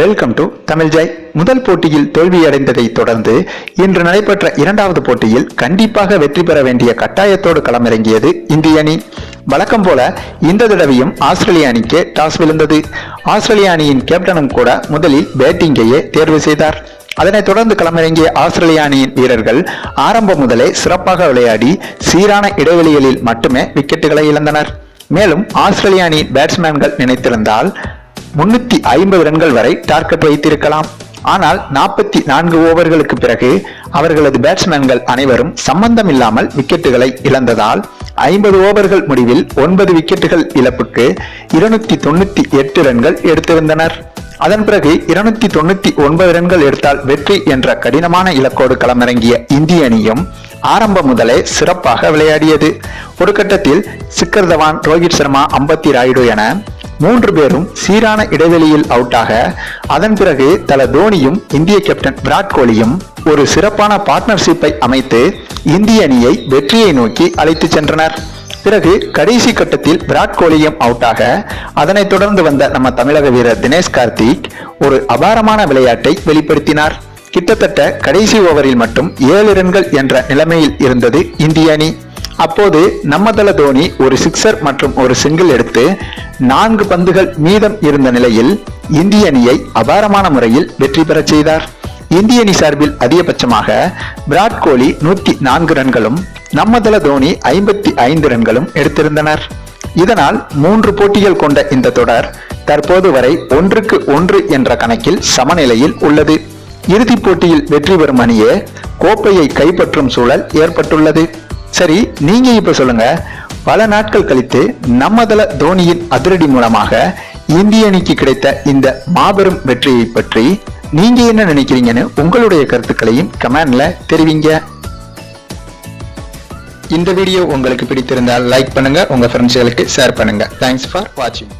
Welcome to Tamil Joy முதல் போட்டியில் தோல்வியடைந்ததை தொடர்ந்து இன்று நடைபெற்ற இரண்டாவது போட்டியில் கண்டிப்பாக வெற்றி பெற வேண்டிய கட்டாயத்தோடு களமிறங்கியது இந்திய அணி. வழக்கம் போல இந்த தடவையும் ஆஸ்திரேலிய அணிக்கு டாஸ் விழுந்தது. ஆஸ்திரேலிய அணியின் கேப்டனும் கூட முதலில் பேட்டிங்கையே தேர்வு செய்தார். அதனைத் தொடர்ந்து களமிறங்கிய ஆஸ்திரேலிய அணியின் வீரர்கள் ஆரம்பம் முதலே சிறப்பாக விளையாடி சீரான இடைவெளிகளில் மட்டுமே விக்கெட்டுகளை இழந்தனர். மேலும் ஆஸ்திரேலிய அணியின் பேட்ஸ்மேன்கள் நினைத்திருந்தால் முன்னூத்தி ஐம்பது ரன்கள் வரை டார்கெட் வைத்திருக்கலாம். ஆனால் நாற்பத்தி நான்கு ஓவர்களுக்கு பிறகு அவர்களது பேட்ஸ்மேன்கள் அனைவரும் சம்பந்தம் இல்லாமல் விக்கெட்டுகளை இழந்ததால் ஐம்பது ஓவர்கள் முடிவில் ஒன்பது விக்கெட்டுகள் இழப்புக்கு இருநூத்தி தொண்ணூத்தி எட்டு ரன்கள் எடுத்திருந்தனர். அதன் பிறகு இருநூத்தி தொண்ணூத்தி ஒன்பது ரன்கள் எடுத்தால் வெற்றி என்ற கடினமான இலக்கோடு களமிறங்கிய இந்திய அணியும் ஆரம்பம் முதலே சிறப்பாக விளையாடியது. ஒரு கட்டத்தில் சிக்கர் தவான் ரோஹித் சர்மா அம்பத்தி ராயுடு என மூன்று பேரும் சீரான இடைவெளியில் அவுட்டாக அதன் பிறகு தல தோனியும் இந்திய கேப்டன் விராட் கோலியும் ஒரு சிறப்பான பார்ட்னர்ஷிப்பை அமைத்து இந்திய அணியை வெற்றியை நோக்கி அழைத்து சென்றனர். பிறகு கடைசி கட்டத்தில் விராட் கோலியும் அவுட்டாக அதனைத் தொடர்ந்து வந்த நம்ம தமிழக வீரர் தினேஷ் கார்த்திக் ஒரு அபாரமான விளையாட்டை வெளிப்படுத்தினார். கிட்டத்தட்ட கடைசி ஓவரில் மட்டும் ஏழு ரன்கள் என்ற நிலைமையில் இருந்தது இந்திய அணி. அப்போது நம்ம தல தோனி ஒரு சிக்ஸர் மற்றும் ஒரு சிங்கிள் எடுத்து நான்கு பந்துகள் மீதம் இருந்த நிலையில் இந்திய அணியை அபாரமான முறையில் வெற்றி பெறச் செய்தார். இந்திய அணி சார்பில் அதிகபட்சமாக விராட் கோலி நூற்றி நான்கு ரன்களும் நம்ம தல தோனி ஐம்பத்தி ஐந்து ரன்களும் எடுத்திருந்தனர். இதனால் மூன்று போட்டிகள் கொண்ட இந்த தொடர் தற்போது வரை ஒன்றுக்கு ஒன்று என்ற கணக்கில் சமநிலையில் உள்ளது. இறுதிப் போட்டியில் வெற்றி பெறும் அணியே கோப்பையை கைப்பற்றும் சூழல் ஏற்பட்டுள்ளது. சரி நீங்க இப்ப சொல்லுங்க. பல நாட்கள் கழித்து நம்மதள தோனியின் அதிரடி மூலமாக இந்திய அணிக்கு கிடைத்த இந்த மாபெரும் வெற்றியை பற்றி நீங்க என்ன நினைக்கிறீங்கன்னு உங்களுடைய கருத்துக்களையும் கமெண்ட்ல தெரிவிங்க. இந்த வீடியோ உங்களுக்கு பிடித்திருந்தால் லைக் பண்ணுங்க உங்க ஃப்ரெண்ட்ஸ்களுக்கு ஷேர் பண்ணுங்க. தேங்க்ஸ் ஃபார் வாட்சிங்